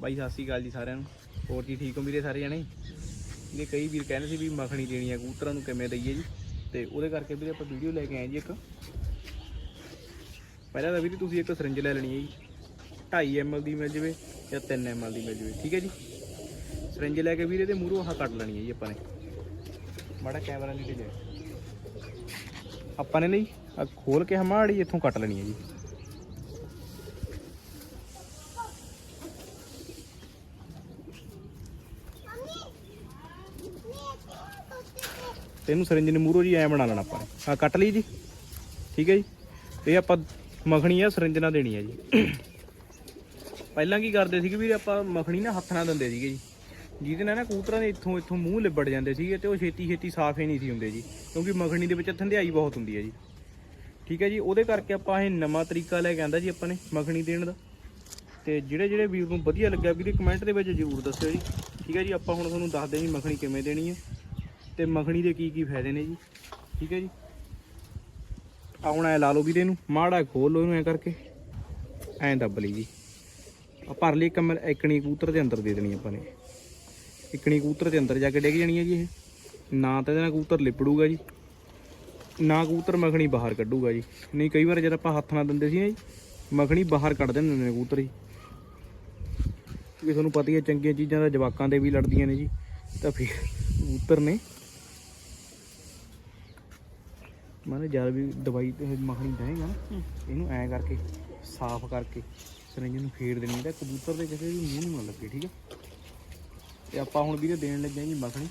ਬਾਈ, ਸਤਿ ਸ਼੍ਰੀ ਅਕਾਲ ਜੀ ਸਾਰਿਆਂ ਨੂੰ। ਹੋਰ ਜੀ, ਠੀਕ ਹੋ ਵੀਰੇ ਸਾਰੇ ਜਣੇ? ਵੀਰੇ, ਕਈ ਵੀਰ ਕਹਿੰਦੇ ਸੀ ਵੀ ਮੱਖਣੀ ਦੇਣੀ ਆ, ਕਬੂਤਰਾਂ ਨੂੰ ਕਿਵੇਂ ਦਈਏ ਜੀ? ਤੇ ਉਹਦੇ ਕਰਕੇ ਵੀਰੇ ਆਪਾਂ ਵੀਡੀਓ ਲੈ ਕੇ ਆਏ ਜੀ ਇੱਕ। ਪਹਿਲਾਂ ਤਾਂ ਵੀਰੇ, ਤੁਸੀਂ ਇੱਕ ਸਰਿੰਜ ਲੈ ਲੈਣੀ ਹੈ ਜੀ। 2.5 ml ਦੀ ਮਿਲ ਜਵੇ ਜਾਂ 3 ml ਦੀ ਮਿਲ ਜਵੇ, ਠੀਕ ਹੈ ਜੀ? ਸਰਿੰਜ ਲੈ ਕੇ ਵੀਰੇ ਦੇ ਮੂਹਰੋਂ ਆਹ ਕੱਟ ਲੈਣੀ ਹੈ ਜੀ ਆਪਾਂ ਨੇ। ਮਾੜਾ ਕੈਮਰਾ ਨਹੀਂ ਲੈ ਆਪਾਂ ਨੇ ਲਈ ਆ ਖੋਲ ਕੇ ਹਮਾੜੀ ਇੱਥੋਂ ਕੱਟ ਲੈਣੀ ਹੈ ਜੀ। ਤੇ ਇਹਨੂੰ ਸਰਿੰਜ ਨੇ ਮੂਹਰੋਂ ਜੀ ਐ ਬਣਾ ਲੈਣਾ ਆਪਾਂ ਨੇ। ਆ ਕੱਟ ਲਈ ਜੀ। ਠੀਕ ਹੈ ਜੀ। ਇਹ ਆਪਾਂ ਮੱਖਣੀ ਆ, ਸਰਿੰਜ ਨਾਲ ਦੇਣੀ ਹੈ ਜੀ। ਪਹਿਲਾਂ ਕੀ ਕਰਦੇ ਸੀਗੇ ਵੀ ਆਪਾਂ, ਮੱਖਣੀ ਨਾ ਹੱਥ ਨਾਲ ਦਿੰਦੇ ਸੀਗੇ ਜੀ। ਜਿਹਦੇ ਨਾਲ ਨਾ ਕਬੂਤਰਾਂ ਦੇ ਇੱਥੋਂ ਇੱਥੋਂ ਮੂੰਹ ਲਿਬੜ ਜਾਂਦੇ ਸੀਗੇ ਤੇ ਉਹ ਛੇਤੀ ਛੇਤੀ ਸਾਫ਼ ਹੀ ਨਹੀਂ ਸੀ ਹੁੰਦੇ ਜੀ। ਕਿਉਂਕਿ ਮੱਖਣੀ ਦੇ ਵਿੱਚ ਥੰਧਿਆਈ ਬਹੁਤ ਹੁੰਦੀ ਹੈ ਜੀ। ਠੀਕ ਹੈ ਜੀ। ਉਹਦੇ ਕਰਕੇ ਆਪਾਂ ਇਹ ਨਵਾਂ ਤਰੀਕਾ ਲੈ ਕੇ ਆਂਦਾ ਜੀ ਆਪਾਂ ਨੇ ਮੱਖਣੀ ਦੇਣ ਦਾ। ਤੇ ਜਿਹੜੇ ਜਿਹੜੇ ਵੀਰ ਨੂੰ ਵਧੀਆ ਲੱਗਿਆ, ਵੀਰੇ ਕਮੈਂਟ ਦੇ ਵਿੱਚ ਜ਼ਰੂਰ ਦੱਸਿਓ ਜੀ। ਠੀਕ ਹੈ ਜੀ। ਆਪਾਂ ਹੁਣ ਤੁਹਾਨੂੰ ਦੱਸਦੇ ਜੀ ਮੱਖਣੀ ਕਿਵੇਂ ਦੇਣੀ ਹੈ। ਤੇ ਮੱਖਣੀ ਦੇ ਕੀ ਕੀ ਫਾਇਦੇ ਨੇ ਜੀ? ਠੀਕ ਹੈ ਜੀ? ਆਉਣਾ ਹੁਣ ਐ ਲਾ ਲਓ ਵੀਰੇ ਨੂੰ, ਮਾੜਾ ਖੋਲ ਲਓ ਇਹਨੂੰ ਐ ਕਰਕੇ। ਐਂ ਦੱਬ ਲਈ ਜੀ। ਆ ਭਰ ਲਈ ਕਮਰ ਇਕਣੀ ਕਬੂਤਰ ਦੇ ਅੰਦਰ ਦੇ ਦੇਣੀ ਆਪਾਂ ਨੇ। ਇਕਣੀ ਕਬੂਤਰ ਦੇ ਅੰਦਰ ਜਾ ਕੇ ਡਿੱਗ ਜਾਣੀ ਹੈ ਜੀ ਇਹ। ਨਾ ਤਾਂ ਇਹਦੇ ਨਾਲ ਕਬੂਤਰ ਲਿਪੜੂਗਾ ਜੀ। ਨਾ ਕਬੂਤਰ ਮੱਖਣੀ ਬਾਹਰ ਕੱਢੂਗਾ ਜੀ। ਨਹੀਂ, ਕਈ ਵਾਰ ਜਦ ਆਪਾਂ ਹੱਥ ਨਾਲ ਦਿੰਦੇ ਸੀ ਨਾ ਜੀ, ਮੱਖਣੀ ਬਾਹਰ ਕੱਢ ਦਿੰਦੇ ਨੇ ਕਬੂਤਰ ਜੀ। ਕਿਉਂਕਿ ਤੁਹਾਨੂੰ ਪਤਾ ਹੀ ਹੈ, ਚੰਗੀਆਂ ਚੀਜ਼ਾਂ ਦਾ ਜਵਾਕਾਂ ਦੇ ਵੀ ਲੜਦੀਆਂ ਨੇ ਜੀ। ਤਾਂ ਫਿਰ ਕਬੂਤਰ ਨੇ ਮਾਨੇ ਜਦ ਵੀ ਦਵਾਈ ਤੇ ਮੱਖਣੀ ਦੇਗਾ ਨਾ ਇਹਨੂੰ ਐਂ ਕਰਕੇ ਸਾਫ਼ ਕਰਕੇ ਸਰਿੰਜ ਨੂੰ ਫੇਰ ਦੇਣੀ ਤਾਂ ਕਬੂਤਰ ਦੇ ਕਿਸੇ ਵੀ ਮੂੰਹ ਨੂੰ ਨਾ ਲੱਗੇ ਠੀਕ ਹੈ ਤੇ ਆਪਾਂ ਹੁਣ ਵੀਰੇ ਦੇਣ ਲੱਗੇ ਜੀ ਮੱਖਣੀ।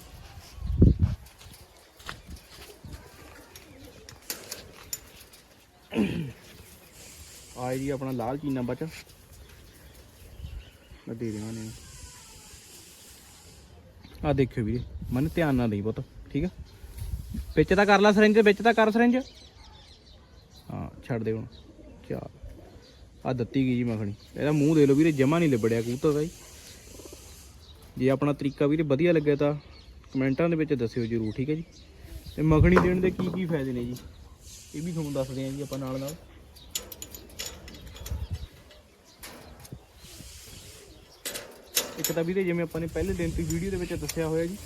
ਆਏ ਜੀ ਆਪਣਾ ਲਾਲ ਚੀਨਾ ਬਚ। ਮੈਂ ਦੇ ਦੇਣਾ ਨੇ ਆ ਦੇਖਿਓ ਵੀਰੇ ਮਨ ਧਿਆਨ ਨਾਲ ਦੇਈ ਪੁੱਤ ਠੀਕ ਆ? ਵਿੱਚ ਤਾਂ ਕਰ ਲਾ ਸਰਿੰਜ ਵਿੱਚ ਤਾਂ ਕਰ ਸਰਿੰਜ ਹਾਂ, ਛੱਡ ਦੇ ਹੁਣ। ਚਾ ਆ ਦਿੱਤੀ ਗਈ ਜੀ ਮੱਖਣੀ। ਇਹਦਾ ਮੂੰਹ ਦੇ ਲਓ ਵੀਰੇ, ਜਮਾ ਨਹੀਂ ਲਿਬੜਿਆ ਕਬੂਤਰ ਦਾ ਜੀ। ਜੇ ਆਪਣਾ ਤਰੀਕਾ ਵੀਰੇ ਵਧੀਆ ਲੱਗਿਆ ਤਾਂ ਕਮੈਂਟਾਂ ਦੇ ਵਿੱਚ ਦੱਸਿਓ ਜਰੂਰ, ਠੀਕ ਹੈ ਜੀ। ਤੇ ਮੱਖਣੀ ਦੇਣ ਦੇ ਕੀ ਕੀ ਫਾਇਦੇ ਨੇ ਜੀ? ਇਹ ਵੀ ਤੁਹਾਨੂੰ ਦੱਸਦੇ ਹਾਂ ਜੀ ਆਪਾਂ ਨਾਲ ਨਾਲ। ਇੱਕ ਤਾਂ ਵੀਰੇ ਜਿਵੇਂ ਆਪਾਂ ਨੇ ਪਹਿਲੇ ਦਿਨ ਤੋਂ ਵੀਡੀਓ ਦੇ ਵਿੱਚ ਦੱਸਿਆ ਹੋਇਆ ਜੀ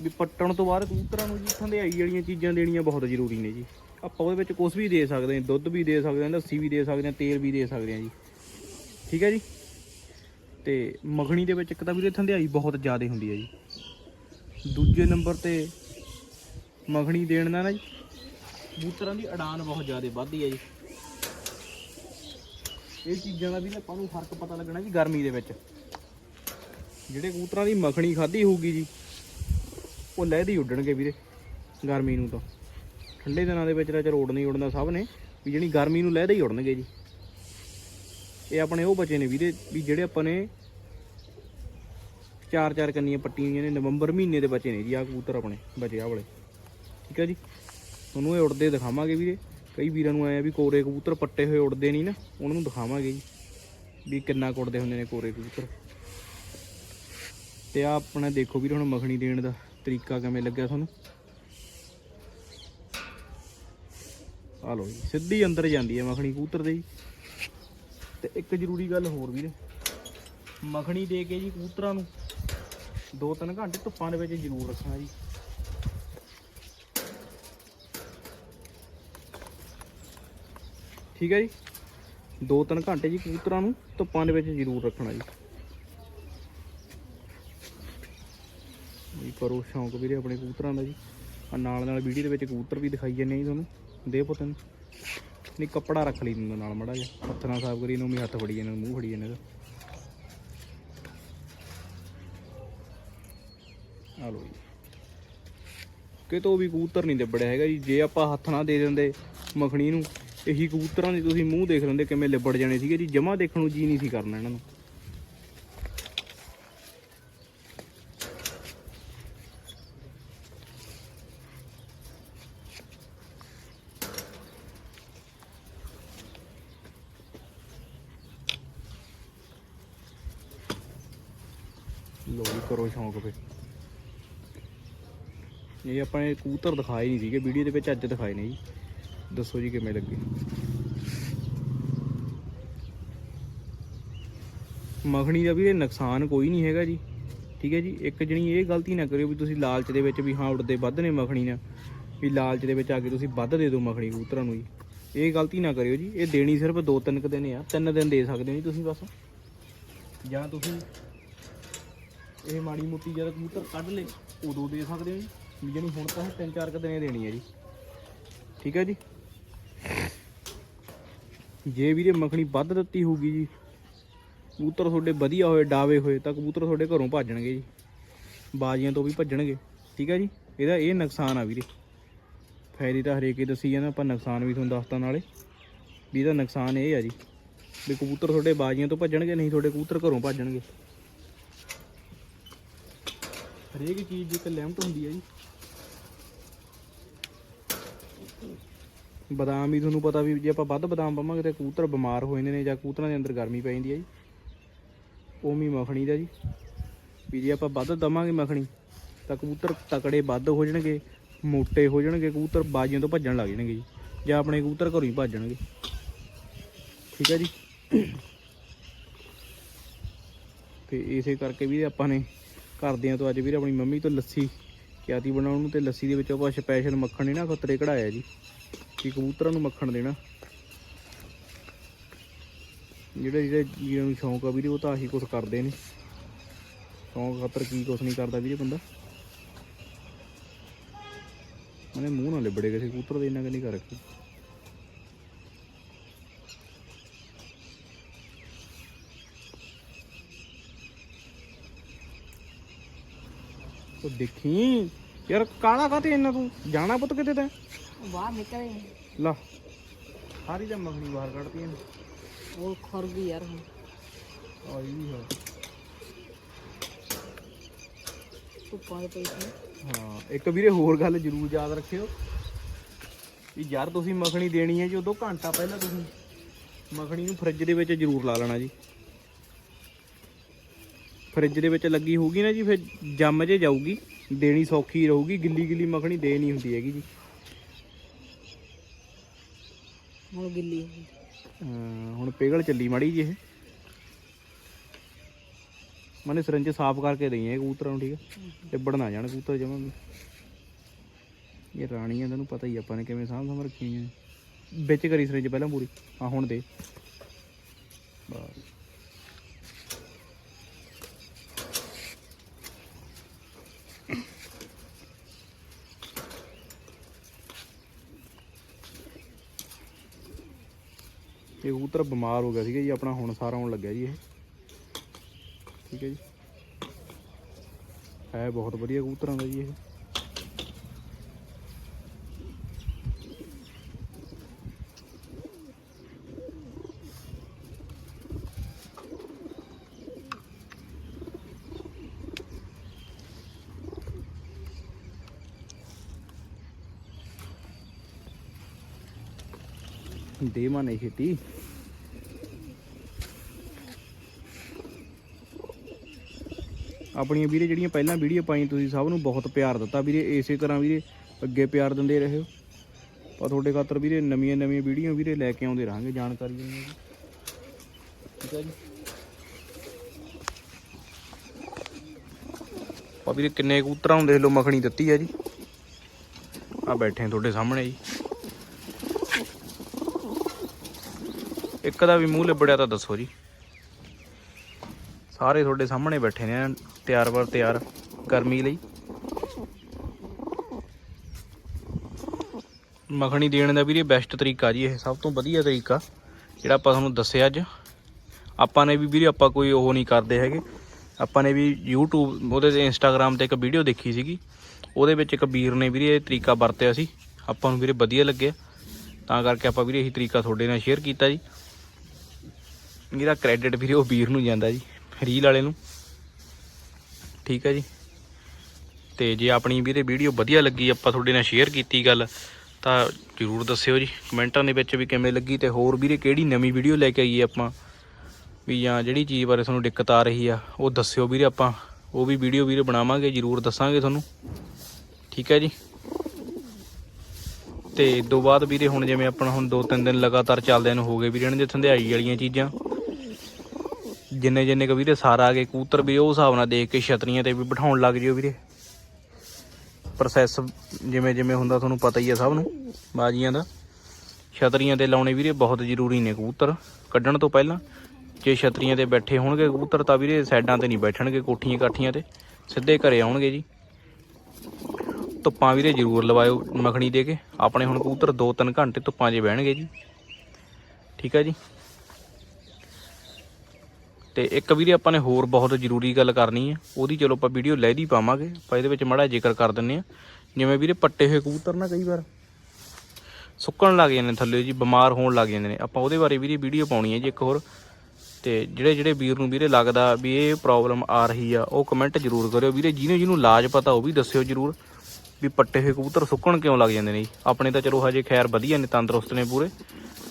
ਵੀ ਪੱਟਣ ਤੋਂ ਬਾਅਦ ਕਬੂਤਰਾਂ ਨੂੰ ਜੀ ਥੰਧਿਆਈ ਵਾਲੀਆਂ ਚੀਜ਼ਾਂ ਦੇਣੀਆਂ ਬਹੁਤ ਜ਼ਰੂਰੀ ਨੇ ਜੀ। ਆਪਾਂ ਉਹਦੇ ਵਿੱਚ ਕੁਝ ਵੀ ਦੇ ਸਕਦੇ ਹਾਂ, ਦੁੱਧ ਵੀ ਦੇ ਸਕਦੇ ਹਾਂ, ਲੱਸੀ ਵੀ ਦੇ ਸਕਦੇ ਹਾਂ, ਤੇਲ ਵੀ ਦੇ ਸਕਦੇ ਹਾਂ ਜੀ। ਠੀਕ ਹੈ ਜੀ? ਤੇ ਮੱਖਣੀ ਦੇ ਵਿੱਚ ਇੱਕ ਤਾਂ ਵੀਰੇ ਥੰਧਿਆਈ ਬਹੁਤ ਜ਼ਿਆਦਾ ਹੁੰਦੀ ਹੈ ਜੀ। ਦੂਜੇ ਨੰਬਰ ਤੇ ਮੱਖਣੀ ਦੇਣ ਨਾਲ ਨਾ ਜੀ ਕਬੂਤਰਾਂ ਦੀ ਅਡਾਨ ਬਹੁਤ ਜ਼ਿਆਦਾ ਵੱਧਦੀ ਹੈ ਜੀ। ਇਹ ਚੀਜ਼ਾਂ ਦਾ ਵੀ ਆਪਾਂ ਨੂੰ ਫ਼ਰਕ ਪਤਾ ਲੱਗਣਾ ਜੀ ਗਰਮੀ ਦੇ ਵਿੱਚ। ਜਿਹੜੇ ਕਬੂਤਰਾਂ ਦੀ ਮੱਖਣੀ ਖਾਧੀ ਹੋਊਗੀ ਜੀ ਉਹ ਲਹਿਦੀ ਉੱਡਣਗੇ ਵੀਰੇ, ਗਰਮੀ ਨੂੰ ਤਾਂ। ਠੰਡੇ ਦਿਨਾਂ ਦੇ ਵਿੱਚ ਤਾਂ ਚਲ ਉੱਡਣਾ ਹੀ ਉੱਡਣਾ ਸਭ ਨੇ, ਵੀ ਜਿਹੜੀ ਗਰਮੀ ਨੂੰ ਲਹਿਦੇ ਹੀ ਉੱਡਣਗੇ ਜੀ। ਇਹ ਆਪਣੇ ਉਹ ਬਚੇ ਨੇ ਵੀਰੇ, ਵੀ ਜਿਹੜੇ ਆਪਾਂ ਨੇ ਚਾਰ ਚਾਰ ਕੰਨੀਆਂ ਪੱਟੀਆਂ ਹੋਈਆਂ ਨੇ, ਨਵੰਬਰ ਮਹੀਨੇ ਦੇ ਬਚੇ ਨੇ ਜੀ ਆ ਕਬੂਤਰ ਆਪਣੇ, ਬਚੇ ਆ ਵਾਲੇ। ਠੀਕ ਹੈ ਜੀ? ਤੁਹਾਨੂੰ ਇਹ ਉੱਡਦੇ ਦਿਖਾਵਾਂਗੇ ਵੀਰੇ। ਕਈ ਵੀਰਾਂ ਨੂੰ ਆਇਆ ਵੀ ਕੋਰੇ ਕਬੂਤਰ ਪੱਟੇ ਹੋਏ ਉੱਡਦੇ ਨਹੀਂ ਨਾ, ਉਹਨਾਂ ਨੂੰ ਦਿਖਾਵਾਂਗੇ ਜੀ, ਵੀ ਕਿੰਨਾ ਕੁ ਉੜਦੇ ਹੁੰਦੇ ਨੇ ਕੋਰੇ ਕਬੂਤਰ। ਤੇ ਆ ਆਪਣਾ ਦੇਖੋ ਵੀਰੇ ਹੁਣ ਮੱਖਣੀ ਦੇਣ ਦਾ। ਤਰੀਕਾ ਕਿਵੇਂ ਲੱਗਿਆ ਤੁਹਾਨੂੰ? ਆ ਲਓ ਜੀ, ਸਿੱਧੀ ਅੰਦਰ ਜਾਂਦੀ ਹੈ ਮੱਖਣੀ ਕਬੂਤਰ ਦੇ ਜੀ। ਤੇ ਇੱਕ ਜ਼ਰੂਰੀ ਗੱਲ ਹੋਰ ਵੀਰੇ, ਮੱਖਣੀ ਦੇ ਕੇ ਜੀ ਕਬੂਤਰਾਂ ਨੂੰ 2-3 ਘੰਟੇ ਧੁੱਪਾਂ ਦੇ ਵਿੱਚ ਜ਼ਰੂਰ ਰੱਖਣਾ ਜੀ। ਠੀਕ ਹੈ ਜੀ? 2-3 ਘੰਟੇ ਜੀ ਕਬੂਤਰਾਂ ਨੂੰ ਧੁੱਪਾਂ ਦੇ ਵਿੱਚ ਜ਼ਰੂਰ ਰੱਖਣਾ ਜੀ। ਕਰੋ, ਸ਼ੌਂਕ ਵੀਰੇ ਆਪਣੇ ਕਬੂਤਰਾਂ ਦਾ ਜੀ। ਆ ਨਾਲ ਨਾਲ ਵੀਡੀਓ ਦੇ ਵਿੱਚ ਕਬੂਤਰ ਵੀ ਦਿਖਾਈ ਜਾਂਦੇ ਜੀ ਤੁਹਾਨੂੰ। ਦੇ ਪੁੱਤ ਨੂੰ। ਨਹੀਂ, ਕੱਪੜਾ ਰੱਖ ਲਈ ਦਿੰਦਾ ਨਾਲ ਮੜਾ ਜਿਹਾ। ਹੱਥ ਨਾਲ ਸਾਫ਼ ਕਰੀ, ਇਹਨੂੰ ਵੀ ਹੱਥ ਫੜੀ ਜਾਂਦੇ, ਮੂੰਹ ਫੜੀ ਜਾਂਦੇ ਇਹਦਾ। ਆ ਲੋ ਜੀ। ਕਿਤੋਂ ਵੀ ਕਬੂਤਰ ਨਹੀਂ ਲਿਬੜਿਆ ਹੈਗਾ ਜੀ। ਜੇ ਆਪਾਂ ਹੱਥ ਨਾਲ ਦੇ ਦਿੰਦੇ ਮੱਖਣੀ ਨੂੰ, ਇਹੀ ਕਬੂਤਰਾਂ ਦੀ ਤੁਸੀਂ ਮੂੰਹ ਦੇਖ ਲੈਂਦੇ ਕਿਵੇਂ ਲਿਬੜ ਜਾਣੇ ਸੀਗੇ ਜੀ। ਜਮਾ ਦੇਖਣ ਨੂੰ ਜੀ ਨਹੀਂ ਸੀ ਕਰਨਾ ਇਹਨਾਂ ਨੂੰ। ਲੋ ਜੀ, ਕਰੋ ਸ਼ੌਂਕ ਫੇ ਇਹ ਆਪਾਂ ਨੇ ਕਬੂਤਰ ਦਿਖਾਏ ਨਹੀਂ ਸੀਗੇ, ਵੀਡੀਓ ਦੇ ਵਿੱਚ ਅੱਜ ਦਿਖਾਏ ਨੇ ਜੀ। ਦੱਸੋ ਜੀ ਕਿਵੇਂ ਲੱਗੇ। ਮੱਖਣੀ ਦਾ ਵੀ ਇਹ ਨੁਕਸਾਨ ਕੋਈ ਨਹੀਂ ਹੈਗਾ ਜੀ। ਠੀਕ ਹੈ ਜੀ, ਇੱਕ ਜਣੀ ਇਹ ਗਲਤੀ ਨਾ ਕਰਿਓ ਵੀ ਤੁਸੀਂ ਲਾਲਚ ਦੇ ਵਿੱਚ ਵੀ ਹਾਂ ਉੱਡਦੇ ਵੱਧ ਨੇ ਮੱਖਣੀ ਨਾਲ ਵੀ ਲਾਲਚ ਦੇ ਵਿੱਚ ਆ ਕੇ ਤੁਸੀਂ ਵੱਧ ਦੇ ਦਿਓ ਮੱਖਣੀ ਕਬੂਤਰਾਂ ਨੂੰ ਜੀ। ਇਹ ਗਲਤੀ ਨਾ ਕਰਿਓ ਜੀ, ਇਹ ਦੇਣੀ ਸਿਰਫ 2-3 ਦਿਨ ਆ, ਤਿੰਨ ਦਿਨ ਦੇ ਸਕਦੇ ਹੋ ਜੀ ਤੁਸੀਂ ਬਸ। ਜਾਂ ਤੁਸੀਂ ਇਹ ਮਾੜੀ ਮੋਟੀ ਜਦ ਕਬੂਤਰ ਕੱਢ ਲੇ ਉਦੋਂ ਦੇ ਸਕਦੇ ਹੋ ਜੀ। ਵੀ ਜਾਣੀ ਹੁਣ ਤਾਂ ਤਿੰਨ ਚਾਰ ਕੁ ਦਿਨੇ ਦੇਣੀ ਹੈ ਜੀ। ਠੀਕ ਹੈ ਜੀ? ਜੇ ਵੀਰੇ ਮੱਖਣੀ ਵੱਧ ਦਿੱਤੀ ਹੋਊਗੀ ਜੀ, ਕਬੂਤਰ ਤੁਹਾਡੇ ਵਧੀਆ ਹੋਏ, ਡਾਵੇ ਹੋਏ, ਤਾਂ ਕਬੂਤਰ ਤੁਹਾਡੇ ਘਰੋਂ ਭੱਜਣਗੇ ਜੀ। ਬਾਜ਼ੀਆਂ ਤੋਂ ਵੀ ਭੱਜਣਗੇ। ਠੀਕ ਹੈ ਜੀ? ਇਹਦਾ ਇਹ ਨੁਕਸਾਨ ਆ ਵੀਰੇ। ਫਾਇਦੇ ਤਾਂ ਹਰੇਕ ਹੀ ਦੱਸੀ ਜਾਂਦਾ, ਆਪਾਂ ਨੁਕਸਾਨ ਵੀ ਤੁਹਾਨੂੰ ਦੱਸਤਾ ਨਾਲੇ। ਵੀ ਇਹਦਾ ਨੁਕਸਾਨ ਇਹ ਆ ਜੀ, ਵੀ ਕਬੂਤਰ ਤੁਹਾਡੇ ਬਾਜ਼ੀਆਂ ਤੋਂ ਭੱਜਣਗੇ, ਨਹੀਂ ਤੁਹਾਡੇ ਕਬੂਤਰ ਘਰੋਂ ਭੱਜਣਗੇ। ਹਰੇਕ ਚੀਜ਼ ਦੀ ਇੱਕ ਲਿਮਟ ਹੁੰਦੀ ਹੈ ਜੀ। ਬਦਾਮ ਵੀ ਤੁਹਾਨੂੰ ਪਤਾ ਵੀ ਜੇ ਆਪਾਂ ਵੱਧ ਬਦਾਮ ਪਾਵਾਂਗੇ ਤੇ ਕਬੂਤਰ ਬਿਮਾਰ ਹੋ ਜਾਂਦੇ ਨੇ ਜਾਂ ਕਬੂਤਰਾਂ ਦੇ ਅੰਦਰ ਗਰਮੀ ਪੈ ਜਾਂਦੀ ਹੈ ਜੀ। ਉਵੇਂ ਹੀ ਮੱਖਣੀ ਦਾ ਜੀ। ਵੀ ਜੇ ਆਪਾਂ ਵੱਧ ਦਵਾਂਗੇ ਮੱਖਣੀ, ਤਾਂ ਕਬੂਤਰ ਤਕੜੇ ਵੱਧ ਹੋ ਜਾਣਗੇ, ਮੋਟੇ ਹੋ ਜਾਣਗੇ, ਕਬੂਤਰ ਬਾਜੀਆਂ ਤੋਂ ਭੱਜਣ ਲੱਗ ਜਾਣਗੇ ਜੀ, ਜਾਂ ਆਪਣੇ ਕਬੂਤਰ ਘਰੋਂ ਹੀ ਭੱਜਣਗੇ ਠੀਕ ਹੈ ਜੀ। ਤੇ ਇਸੇ ਕਰਕੇ ਵੀ ਆਪਾਂ ਨੇ ਘਰਦਿਆਂ ਤੋਂ ਅੱਜ ਵੀਰ ਆਪਣੀ ਮੰਮੀ ਤੋਂ ਲੱਸੀ ਕਿਆਤੀ ਬਣਾਉਣ ਨੂੰ ਤੇ ਲੱਸੀ ਦੇ ਵਿੱਚ ਆਪਾਂ ਸਪੈਸ਼ਲ ਮੱਖਣ ਨੇ ਨਾ ਖਤਰੇ ਕਢਾਇਆ ਜੀ ਕਿ ਕਬੂਤਰਾਂ ਨੂੰ ਮੱਖਣ ਦੇਣਾ। ਜਿਹੜੇ ਜਿਹੜੇ ਜੀਆਂ ਨੂੰ ਸ਼ੌਂਕ ਆ ਵੀਰੇ, ਉਹ ਤਾਂ ਆਹੀ ਕੁਝ ਕਰਦੇ ਨੇ। ਸ਼ੌਂਕ ਖਾਤਰ ਕੀ ਕੁਝ ਨਹੀਂ ਕਰਦਾ ਵੀਰੇ ਬੰਦਾ। ਉਹਨੇ ਮੂੰਹ ਨਾਲ ਲਿਬੜੇ ਕਿਸੇ ਕਬੂਤਰ ਦੇ, ਇੰਨਾ ਕਿ ਨਹੀਂ ਕਰ ਰੱਖੀ। ਉਹ ਦੇਖੀ? ਯਾਰ ਕਾਲਾ ਕਾਤੇ ਇੰਨਾ ਤੂੰ? ਜਾਣਾ ਪੁੱਤ ਕਿਤੇ ਤੈਂ? ਬਾਹਰ ਨਿਕਲੇ ਲਾ। ਸਾਰੀ ਤਾਂ ਮੱਖਣੀ ਬਾਹਰ ਕੱਢਤੀ ਇਹਨੇ ਉਹ ਖੁਰ ਗਈ ਯਾਰ ਹੁਣ। ਆਈ ਹੈ। ਧੁੱਪਾਂ ਦੇ ਪਈ ਸੀ। ਹਾਂ ਇੱਕ ਵੀਰੇ ਹੋਰ ਗੱਲ ਜ਼ਰੂਰ ਯਾਦ ਰੱਖਿਓ। ਵੀ ਯਾਰ ਤੁਸੀਂ ਮੱਖਣੀ ਦੇਣੀ ਹੈ ਜੀ ਉਦੋਂ ਘੰਟਾ ਪਹਿਲਾਂ ਤੁਸੀਂ ਮੱਖਣੀ ਨੂੰ ਫ੍ਰਿਜ ਦੇ ਵਿੱਚ ਜ਼ਰੂਰ ਲਾ ਲੈਣਾ ਜੀ। ਫ੍ਰਿਜ ਦੇ ਵਿੱਚ ਲੱਗੀ ਹੋਊਗੀ ਨਾ ਜੀ ਫਿਰ ਜੰਮ ਜੇ ਜਾਊਗੀ ਦੇਣੀ ਸੌਖੀ ਰਹੂਗੀ ਗਿੱਲੀ ਗਿੱਲੀ ਮੱਖਣੀ ਦੇ ਨਹੀਂ ਹੁੰਦੀ ਹੈਗੀ ਜੀ। ਹੁਣ ਗਿੱਲੀ ਹੋ ਹੁਣ ਪਿਘਲ ਚੱਲੀ ਮਾੜੀ ਜੀ ਇਹ। ਮਨੇ ਸਰੰਜ ਸਾਫ਼ ਕਰਕੇ ਦਈਏ ਕਬੂਤਰਾਂ ਨੂੰ ਠੀਕ ਹੈ ਲਿਬੜ ਨਾ ਜਾਣ ਕਬੂਤਰ ਜਮਾਂ ਇਹ ਰਾਣੀਆਂ ਦਾ ਨੂੰ ਪਤਾ ਹੀ ਆਪਾਂ ਨੇ ਕਿਵੇਂ ਸਾਂਭ ਸਾਂਭ ਰੱਖੀਆਂ ਨੇ। ਵਿੱਚ ਕਰੀ ਸਰੰਜ ਪਹਿਲਾਂ ਪੂਰੀ। ਹਾਂ ਹੁਣ ਦੇ। ਬਸ। ਇਹ ਕਬੂਤਰ ਬਿਮਾਰ ਹੋ ਗਿਆ ਸੀਗਾ ਜੀ, ਆਪਣਾ ਹੁਣ ਸਾਰਾ ਆਉਣ ਲੱਗਿਆ ਜੀ ਇਹ। ਠੀਕ ਹੈ ਜੀ। ਹੈ ਬਹੁਤ ਵਧੀਆ ਕਬੂਤਰਾਂ ਦਾ ਜੀ ਇਹ। ਦੇ ਮਾਨੇ ਛੇਤੀ ਆਪਣੀਆਂ ਵੀਰੇ ਜਿਹੜੀਆਂ ਪਹਿਲਾਂ ਵੀਡੀਓ ਪਾਈ ਤੁਸੀਂ ਸਭ ਨੂੰ ਬਹੁਤ ਪਿਆਰ ਦਿੱਤਾ ਵੀਰੇ, ਇਸੇ ਤਰ੍ਹਾਂ ਵੀਰੇ ਅੱਗੇ ਪਿਆਰ ਦਿੰਦੇ ਰਹੋ। ਪਰ ਤੁਹਾਡੇ ਖਾਤਰ ਵੀਰੇ ਨਵੀਆਂ ਨਵੀਆਂ ਵੀਡੀਓ ਵੀਰੇ ਲੈ ਕੇ ਆਉਂਦੇ ਰਹਾਂਗੇ, ਜਾਣਕਾਰੀ ਠੀਕ ਹੈ ਜੀ। ਆ ਵੀਰੇ ਕਿੰਨੇ ਕਬੂਤਰਾਂ ਨੂੰ ਦੇਖ ਲਓ, ਮੱਖਣੀ ਦਿੱਤੀ ਹੈ ਜੀ। ਆ ਬੈਠੇ ਤੁਹਾਡੇ ਸਾਹਮਣੇ ਜੀ। ਇੱਕ ਦਾ ਵੀ ਮੂੰਹ ਲਿਬੜਿਆ ਤਾਂ ਦੱਸੋ ਜੀ। ਸਾਰੇ ਤੁਹਾਡੇ ਸਾਹਮਣੇ ਬੈਠੇ ਨੇ, ਤਿਆਰ ਵਰ ਤਿਆਰ, ਗਰਮੀ ਲਈ। ਮੱਖਣੀ ਦੇਣ ਦਾ ਵੀਰੇ ਬੈਸਟ ਤਰੀਕਾ ਜੀ ਇਹ, ਸਭ ਤੋਂ ਵਧੀਆ ਤਰੀਕਾ, ਜਿਹੜਾ ਆਪਾਂ ਤੁਹਾਨੂੰ ਦੱਸਿਆ ਅੱਜ। ਆਪਾਂ ਨੇ ਵੀ ਵੀਰੇ, ਆਪਾਂ ਕੋਈ ਉਹ ਨਹੀਂ ਕਰਦੇ ਹੈਗੇ। ਆਪਾਂ ਨੇ ਵੀ YouTube, ਉਹਦੇ ਤੇ Instagram ਤੇ ਇੱਕ ਵੀਡੀਓ ਦੇਖੀ ਸੀਗੀ। ਉਹਦੇ ਵਿੱਚ ਇੱਕ ਵੀਰ ਨੇ ਵੀਰੇ ਇਹ ਤਰੀਕਾ ਵਰਤਿਆ ਸੀ। ਆਪਾਂ ਨੂੰ ਵੀਰੇ ਵਧੀਆ ਲੱਗਿਆ। ਤਾਂ ਕਰਕੇ ਆਪਾਂ ਵੀਰੇ ਇਹੀ ਤਰੀਕਾ ਤੁਹਾਡੇ ਨਾਲ ਸ਼ੇਅਰ ਕੀਤਾ ਜੀ। ਇਹਦਾ ਕ੍ਰੈਡਿਟ ਵੀਰੇ ਉਹ ਵੀਰ ਨੂੰ ਜਾਂਦਾ ਜੀ ਰੀਲ ਵਾਲੇ ਨੂੰ। ਠੀਕ ਹੈ ਜੀ। ਤੇ ਜੇ ਆਪਣੀ ਵੀਰੇ ਵੀਡੀਓ ਵਧੀਆ ਲੱਗੀ, ਆਪਾਂ ਤੁਹਾਡੇ ਨਾਲ ਸ਼ੇਅਰ ਕੀਤੀ ਗੱਲ, ਤਾਂ ਜਰੂਰ ਦੱਸਿਓ ਜੀ। ਕਮੈਂਟਾਂ ਦੇ ਵਿੱਚ ਵੀ ਕਿਵੇਂ ਲੱਗੀ ਤੇ ਹੋਰ ਵੀਰੇ ਕਿਹੜੀ ਨਵੀਂ ਵੀਡੀਓ ਲੈ ਕੇ ਆਈਏ ਆਪਾਂ? ਵੀ ਜਾਂ ਜਿਹੜੀ ਚੀਜ਼ ਬਾਰੇ ਤੁਹਾਨੂੰ ਦਿੱਕਤ ਆ ਰਹੀ ਆ, ਉਹ ਦੱਸਿਓ ਵੀਰੇ ਆਪਾਂ। ਉਹ ਵੀ ਵੀਡੀਓ ਵੀਰੇ ਬਣਾਵਾਂਗੇ, ਜਰੂਰ ਦੱਸਾਂਗੇ ਤੁਹਾਨੂੰ। ਠੀਕ ਹੈ ਜੀ। ਤੇ ਤੋਂ ਬਾਅਦ ਵੀਰੇ ਹੁਣ ਜਿਵੇਂ ਆਪਣਾ ਹੁਣ 2-3 ਦਿਨ ਲਗਾਤਾਰ ਚੱਲਦੇ ਨੂੰ ਹੋ ਗਏ ਵੀਰੇ, ਇਹਨਾਂ ਦੇ ਥੰਧਿਆਈ ਵਾਲੀਆਂ ਚੀਜ਼ਾਂ। ਜਿੰਨੇ ਜਿੰਨੇ ਕ ਵੀਰੇ ਸਾਰ ਆ ਗਏ ਕੂਤਰ ਵੀ ਉਹ ਹਿਸਾਬ ਨਾਲ ਦੇਖ ਕੇ ਛਤਰੀਆਂ ਤੇ ਵੀ ਬਿਠਾਉਣ ਲੱਗ ਜਿਓ ਵੀਰੇ। ਪ੍ਰੋਸੈਸ ਜਿਵੇਂ ਜਿਵੇਂ ਹੁੰਦਾ ਤੁਹਾਨੂੰ ਪਤਾ ਹੀ ਆ ਸਭ ਨੂੰ, ਬਾਜੀਆਂ ਦਾ। ਛਤਰੀਆਂ ਤੇ ਲਾਉਣੇ ਵੀਰੇ ਬਹੁਤ ਜ਼ਰੂਰੀ ਨੇ ਕਬੂਤਰ, ਕੱਢਣ ਤੋਂ ਪਹਿਲਾਂ। ਜੇ ਛਤਰੀਆਂ ਤੇ ਬੈਠੇ ਹੋਣਗੇ ਕਬੂਤਰ ਤਾਂ ਵੀਰੇ ਸਾਈਡਾਂ ਤੇ ਨਹੀਂ ਬੈਠਣਗੇ, ਕੋਠੀਆਂ ਕਾਠੀਆਂ ਤੇ, ਸਿੱਧੇ ਘਰੇ ਆਉਣਗੇ ਜੀ। ਧੁੱਪਾਂ ਵੀਰੇ ਜ਼ਰੂਰ ਲਵਾਇਓ, ਮੱਖਣੀ ਦੇ ਕੇ। ਆਪਣੇ ਹੁਣ ਕਬੂਤਰ 2-3 ਘੰਟੇ ਧੁੱਪਾਂ 'ਚ ਬਹਿਣਗੇ ਜੀ। ਠੀਕ ਹੈ ਜੀ? ਤੇ ਇੱਕ ਵੀਰੇ ਆਪਾਂ ਨੇ ਹੋਰ ਬਹੁਤ ਜ਼ਰੂਰੀ ਗੱਲ ਕਰਨੀ ਹੈ। ਉਹਦੀ ਚਲੋ ਆਪਾਂ ਵੀਡੀਓ ਲੈ ਦੀ ਪਾਵਾਂਗੇ, ਆਪਾਂ ਇਹਦੇ ਵਿੱਚ ਮਾੜਾ ਜ਼ਿਕਰ ਕਰ ਦਿੰਨੇ ਆ ਜਿਵੇਂ ਵੀਰੇ ਪੱਟੇ ਹੋਏ ਕਬੂਤਰ ਨਾ ਕਈ ਵਾਰ। ਸੁੱਕਣ ਲੱਗ ਜਾਂਦੇ ਨੇ ਥੱਲੇ ਜੀ, ਬਿਮਾਰ ਹੋਣ ਲੱਗ ਜਾਂਦੇ ਨੇ। ਆਪਾਂ ਉਹਦੇ ਬਾਰੇ ਵੀਰੇ ਵੀਡੀਓ ਪਾਉਣੀ ਹੈ ਜੀ ਇੱਕ ਹੋਰ। ਤੇ ਜਿਹੜੇ ਜਿਹੜੇ ਵੀਰ ਨੂੰ ਵੀਰੇ ਲੱਗਦਾ ਵੀ ਇਹ ਪ੍ਰੋਬਲਮ ਆ ਰਹੀ ਆ, ਉਹ ਕਮੈਂਟ ਜ਼ਰੂਰ ਕਰਿਓ। ਵੀਰੇ ਜਿਹਨੂੰ ਜਿਹਨੂੰ ਇਲਾਜ ਪਤਾ ਉਹ ਵੀ ਦੱਸਿਓ ਜ਼ਰੂਰ ਵੀ ਪੱਟੇ ਹੋਏ ਕਬੂਤਰ ਸੁੱਕਣ ਕਿਉਂ ਲੱਗ ਜਾਂਦੇ ਨੇ ਜੀ। ਆਪਣੇ ਤਾਂ ਚਲੋ ਹਜੇ ਖੈਰ ਵਧੀਆ ਨੇ, ਤੰਦਰੁਸਤ ਨੇ ਪੂਰੇ।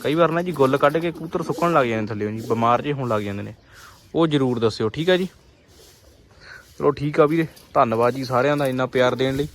ਕਈ ਵਾਰ ਨਾ ਜੀ ਗੁੱਲ ਕੱਢ ਕੇ ਕਬੂਤਰ ਸੁੱਕਣ ਲੱਗ ਜਾਂਦੇ ਥੱਲੇ ਜੀ, ਬਿਮਾਰ ਜੇ ਹੋਣ ਲੱਗ ਜਾਂਦੇ ਨੇ। ਉਹ ਜ਼ਰੂਰ ਦੱਸਿਓ, ਠੀਕ ਆ ਜੀ? ਚਲੋ ਠੀਕ ਆ ਵੀਰੇ, ਧੰਨਵਾਦ ਜੀ ਸਾਰਿਆਂ ਦਾ ਇੰਨਾ ਪਿਆਰ ਦੇਣ ਲਈ।